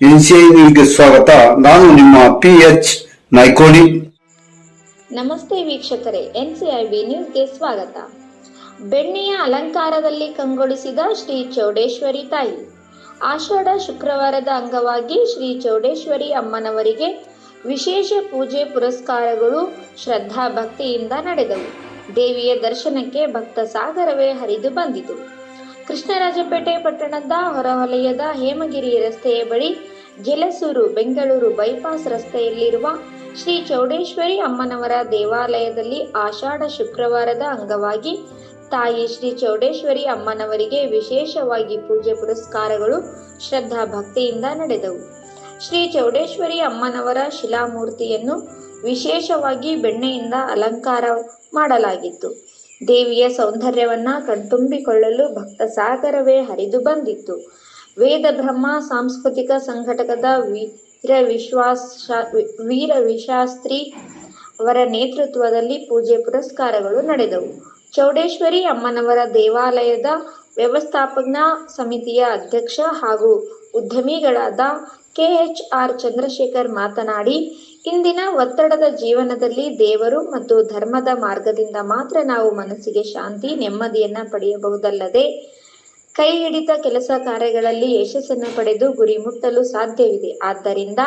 ಎನ್ಸಿಐವಿಗೆ ಸ್ವಾಗತ. ನಾನು ನಿಮ್ಮ ಪಿ ಎಚ್ ನೈಕೋನಿ ನಮಸ್ತೆ ವೀಕ್ಷಕರೇ ಎನ್ಸಿಐಬಿ ನ್ಯೂಸ್ಗೆ ಸ್ವಾಗತ. ಬೆಣ್ಣೆಯ ಅಲಂಕಾರದಲ್ಲಿ ಕಂಗೊಳಿಸಿದ ಶ್ರೀ ಚೌಡೇಶ್ವರಿ ತಾಯಿ. ಆಷಾಢ ಶುಕ್ರವಾರದ ಅಂಗವಾಗಿ ಶ್ರೀ ಚೌಡೇಶ್ವರಿ ಅಮ್ಮನವರಿಗೆ ವಿಶೇಷ ಪೂಜೆ ಪುರಸ್ಕಾರಗಳು ಶ್ರದ್ಧಾ ಭಕ್ತಿಯಿಂದ ನಡೆದವು. ದೇವಿಯ ದರ್ಶನಕ್ಕೆ ಭಕ್ತ ಸಾಗರವೇ ಹರಿದು ಬಂದಿತು. ಕೃಷ್ಣರಾಜಪೇಟೆ ಪಟ್ಟಣದ ಹೊರವಲಯದ ಹೇಮಗಿರಿ ರಸ್ತೆಯ ಬಳಿ ಗೆಲಸೂರು, ಬೆಂಗಳೂರು ಬೈಪಾಸ್ ರಸ್ತೆಯಲ್ಲಿರುವ ಶ್ರೀ ಚೌಡೇಶ್ವರಿ ಅಮ್ಮನವರ ದೇವಾಲಯದಲ್ಲಿ ಆಷಾಢ ಶುಕ್ರವಾರದ ಅಂಗವಾಗಿ ತಾಯಿ ಶ್ರೀ ಚೌಡೇಶ್ವರಿ ಅಮ್ಮನವರಿಗೆ ವಿಶೇಷವಾಗಿ ಪೂಜೆ ಪುರಸ್ಕಾರಗಳು ಶ್ರದ್ಧಾ ಭಕ್ತಿಯಿಂದ ನಡೆದವು. ಶ್ರೀ ಚೌಡೇಶ್ವರಿ ಅಮ್ಮನವರ ಶಿಲಾಮೂರ್ತಿಯನ್ನು ವಿಶೇಷವಾಗಿ ಬೆಣ್ಣೆಯಿಂದ ಅಲಂಕಾರ ಮಾಡಲಾಗಿತ್ತು. ದೇವಿಯ ಸೌಂದರ್ಯವನ್ನ ಕಣ್ತುಂಬಿಕೊಳ್ಳಲು ಭಕ್ತ ಸಾಗರವೇ ಹರಿದು ಬಂದಿತ್ತು. ವೇದ ಬ್ರಹ್ಮ ಸಾಂಸ್ಕೃತಿಕ ಸಂಘಟಕದ ವೀರ ವಿಶ್ವಾಸ ವೀರ ವಿಶಾಸ್ತ್ರಿ ಅವರ ನೇತೃತ್ವದಲ್ಲಿ ಪೂಜೆ ಪುರಸ್ಕಾರಗಳು ನಡೆದವು. ಚೌಡೇಶ್ವರಿ ಅಮ್ಮನವರ ದೇವಾಲಯದ ವ್ಯವಸ್ಥಾಪನಾ ಸಮಿತಿಯ ಅಧ್ಯಕ್ಷ ಹಾಗೂ ಉದ್ಯಮಿಗಳಾದ ಕೆಎಚ್ ಆರ್ ಚಂದ್ರಶೇಖರ್ ಮಾತನಾಡಿ ಇಂದಿನ ಒತ್ತಡದ ಜೀವನದಲ್ಲಿ ದೇವರು ಮತ್ತು ಧರ್ಮದ ಮಾರ್ಗದಿಂದ ಮಾತ್ರ ನಾವು ಮನಸ್ಸಿಗೆ ಶಾಂತಿ ನೆಮ್ಮದಿಯನ್ನ ಪಡೆಯಬಹುದಲ್ಲದೆ ಕೈ ಹಿಡಿತ ಕೆಲಸ ಕಾರ್ಯಗಳಲ್ಲಿ ಯಶಸ್ಸನ್ನು ಪಡೆದು ಗುರಿ ಮುಟ್ಟಲು ಸಾಧ್ಯವಿದೆ. ಆದ್ದರಿಂದ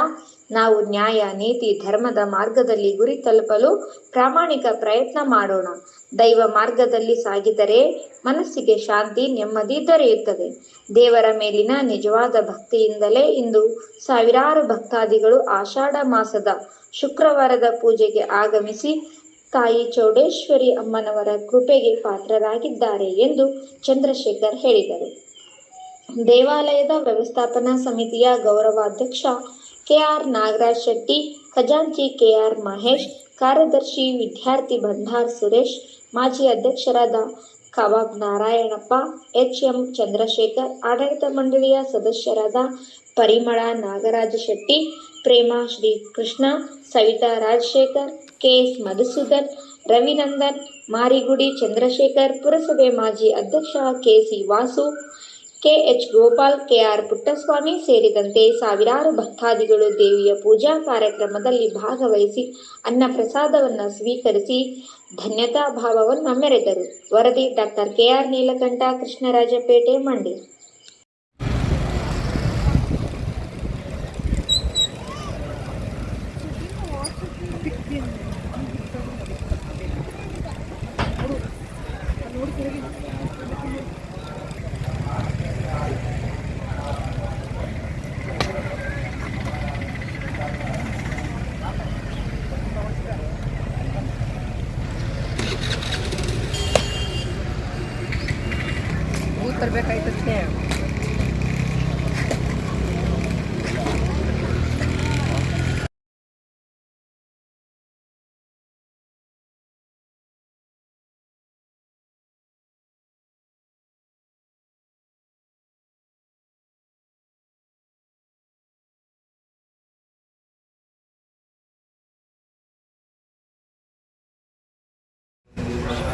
ನಾವು ನ್ಯಾಯ, ನೀತಿ, ಧರ್ಮದ ಮಾರ್ಗದಲ್ಲಿ ಗುರಿ ತಲುಪಲು ಪ್ರಾಮಾಣಿಕ ಪ್ರಯತ್ನ ಮಾಡೋಣ. ದೈವ ಮಾರ್ಗದಲ್ಲಿ ಸಾಗಿದರೆ ಮನಸ್ಸಿಗೆ ಶಾಂತಿ, ನೆಮ್ಮದಿ ದೊರೆಯುತ್ತದೆ. ದೇವರ ಮೇಲಿನ ನಿಜವಾದ ಭಕ್ತಿಯಿಂದಲೇ ಇಂದು ಸಾವಿರಾರು ಭಕ್ತಾದಿಗಳು ಆಷಾಢ ಮಾಸದ ಶುಕ್ರವಾರದ ಪೂಜೆಗೆ ಆಗಮಿಸಿ ತಾಯಿ ಚೌಡೇಶ್ವರಿ ಅಮ್ಮನವರ ಕೃಪೆಗೆ ಪಾತ್ರರಾಗಿದ್ದಾರೆ ಎಂದು ಚಂದ್ರಶೇಖರ್ ಹೇಳಿದರು. ದೇವಾಲಯದ ವ್ಯವಸ್ಥಾಪನಾ ಸಮಿತಿಯ ಗೌರವಾಧ್ಯಕ್ಷ ಕೆಆರ್ ನಾಗರಾಜ್ ಶೆಟ್ಟಿ, ಖಜಾಂಚಿ ಕೆಆರ್ ಮಹೇಶ್, ಕಾರ್ಯದರ್ಶಿ ವಿದ್ಯಾರ್ಥಿ ಭಂಡಾರ್ ಸುರೇಶ್, ಮಾಜಿ ಅಧ್ಯಕ್ಷರಾದ ಕವಾಬ್ ನಾರಾಯಣಪ್ಪ ಎಚ್ ಎಂ ಚಂದ್ರಶೇಖರ್, ಆಡಳಿತ ಮಂಡಳಿಯ ಸದಸ್ಯರಾದ ಪರಿಮಳ ನಾಗರಾಜ ಶೆಟ್ಟಿ ಪ್ರೇಮ ಶ್ರೀಕೃಷ್ಣ ಸವಿತಾ ರಾಜಶೇಖರ್, ಕೆ ಎಸ್ ಮಧುಸೂದನ್, ರವಿನಂದನ್, ಮಾರಿಗುಡಿ ಚಂದ್ರಶೇಖರ್, ಪುರಸಭೆ ಮಾಜಿ ಅಧ್ಯಕ್ಷ K C Vasu K H Gopal K R Puttaswamy ಸೇರಿದಂತೆ ಸಾವಿರಾರು ಭಕ್ತಾದಿಗಳು ದೇವಿಯ ಪೂಜಾ ಕಾರ್ಯಕ್ರಮದಲ್ಲಿ ಭಾಗವಹಿಸಿ ಅನ್ನ ಪ್ರಸಾದವನ್ನು ಸ್ವೀಕರಿಸಿ ಧನ್ಯತಾ ಭಾವವನ್ನು ಮೆರೆದರು. ವರದಿ doctor K R Neelakantha, Krishnarajapete, Mandya. सत्तर रुपये का एक अच्छे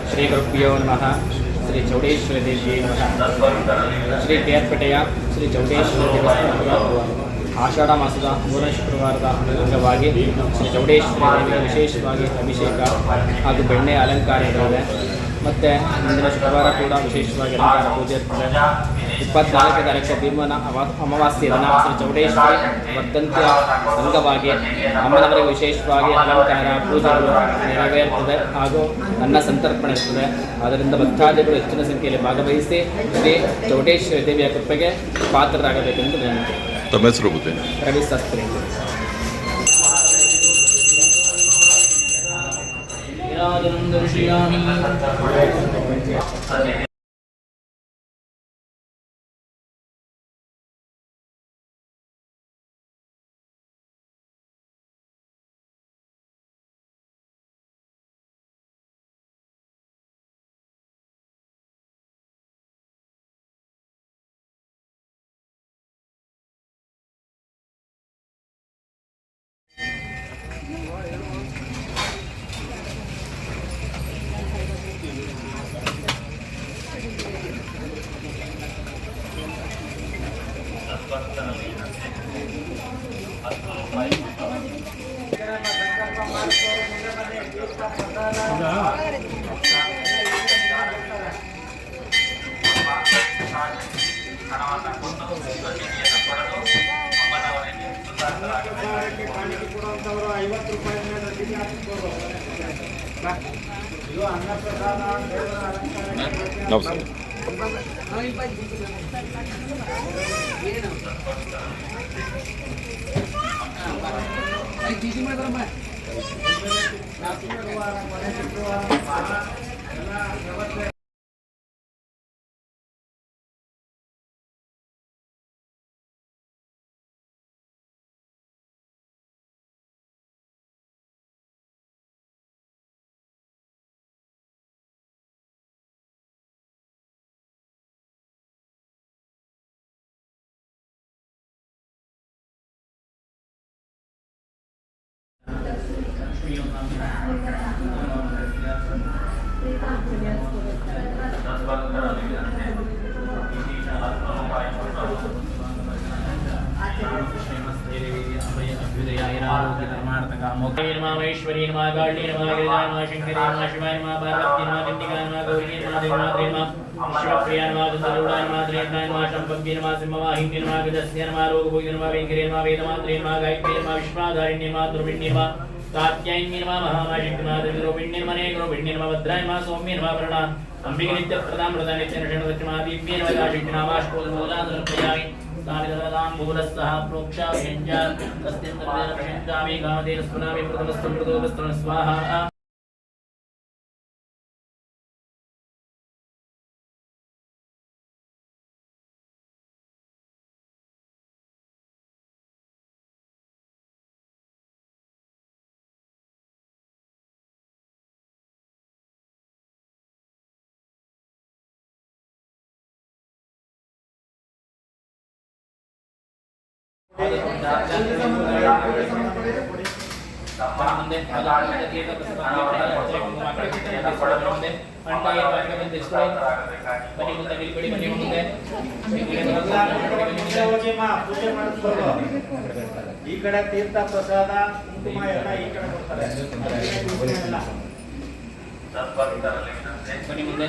श्री श्रीगुरुभ्यो नमः। ಶ್ರೀ ಚೌಡೇಶ್ವರಿ ದೇವಿ ಶ್ರೀ ಕೇರ್ಪೇಟೆಯ ಶ್ರೀ ಚೌಡೇಶ್ವರಿ ದೇವಸ್ಥಾನ ಆಷಾಢ ಮಾಸದ ಮೂರನೇ ಶುಕ್ರವಾರದ ಅಂಗವಾಗಿ ಶ್ರೀ ಚೌಡೇಶ್ವರಿ ದೇವಿಗೆ ವಿಶೇಷವಾಗಿ ಅಭಿಷೇಕ ಹಾಗೂ ಬೆಣ್ಣೆ ಅಲಂಕಾರ ಇರುತ್ತದೆ ಮತ್ತು ಮುಂದಿನ ಶುಕ್ರವಾರ ಕೂಡ ವಿಶೇಷವಾಗಿ ಅಲಂಕಾರ ಪೂಜೆ ಇರ್ತದೆ. ಇಪ್ಪತ್ನಾಲ್ಕು ತಾರೀಕು ಭೀಮನ ಅಮಾವಾಸ್ಯೆ ಧನಾವಾಸನ ಚೌಡೇಶ್ವರಿ ವರ್ಧಂತಿಯ ಅಂಗವಾಗಿ ಅಮ್ಮನವರಿಗೆ ವಿಶೇಷವಾಗಿ ಅಲಂಕಾರ ಪೂಜೆಗಳು ನೆರವೇರುತ್ತದೆ ಹಾಗೂ ಅನ್ನ ಸಂತರ್ಪಣೆ ಇರ್ತದೆ. ಅದರಿಂದ ಭಕ್ತಾದಿಗಳು ಹೆಚ್ಚಿನ ಸಂಖ್ಯೆಯಲ್ಲಿ ಭಾಗವಹಿಸಿ ಶ್ರೀ ಚೌಡೇಶ್ವರಿ ದೇವಿಯ ಕೃಪೆಗೆ ಪಾತ್ರರಾಗಬೇಕೆಂದು ವಿನಂತಿ. ತಮ್ಮ ಹೆಸರು ರವಿ ಶಾಸ್ತ್ರಿ ಋಷಿಯಾಮಿ Ada. ಅವರು ಐವತ್ತು ರೂಪಾಯಿ ಇದು ಅನ್ನ ಪ್ರಸಾದ ದೇವರ ಅಲಂಕಾರ ಬೀಜಿ ಮಾಡಿದ್ರಮ್ಮ ಶುಕ್ರವಾರ ಮನೆ ಶುಕ್ರವಾರ ईश्वरी नमः गाढ़ी नमः गिरिजाय नमः शंकरी नमः शिवाय नमः पार्वती नमः चंडिकाय नमः गौरी नमः देवनाथ्रे नमः शिवप्रिया नमः दुर्गारूढ़ाय नमः त्रेताय नमः शंभव्ये नमः सिंहवाहिन्ये नमः गजस्य नमः रोगभोगे नमः वेङ्करे नमः वेदमात्रे नमः गायत्रे नमः विश्वाधारिण्ये नमः दुर्विण्ये नमः ताप्यायिन्निर्मा महामाशिक्मादेविरोपिण्यर्मने गुरुपिण्यर्मा भद्रायमा सौम्यर्मा प्रणा अम्बिकनित्यप्रदामृतानित्यनृषणदक्षिणादिव्येनवदाशिक्नामाष्पोदमोदादर्पयामि साविदरदां भूरस्तः प्रोक्षाभ्यञ्च तस्यन्तर्वेदपश्यन्तामि कामधेनस्पुनामि प्रथमस्तु मृदोपस्तुन स्वाहा ಈ ಕಡೆ ತೀರ್ಥ ಪ್ರಸಾದ ಕುಂಕುಮ ಎಲ್ಲ ಈ ಕಡೆ ಕೊಡ್ತಾರೆ ಕುಂಕುಮ ಎಲ್ಲ. ಬನ್ನಿ ಮುಂದೆ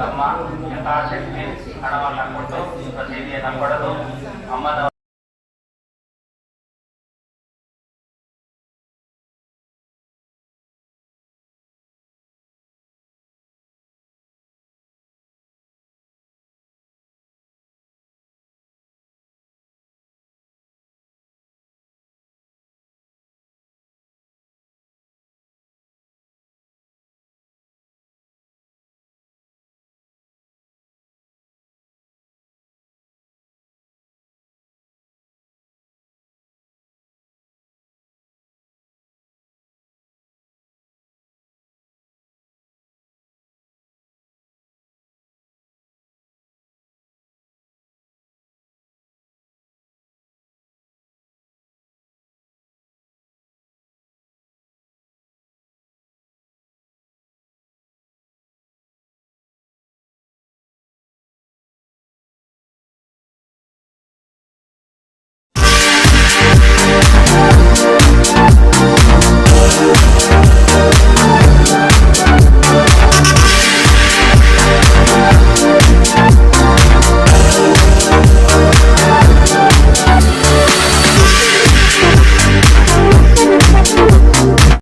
ತಮ್ಮ ಯಥಾಶಕ್ತಿ ಹಣವನ್ನು ಕೊಟ್ಟು ಪ್ರತಿನಿಧಿಯನ್ನು ಕೊಡಲು ಅಮ್ಮನವರ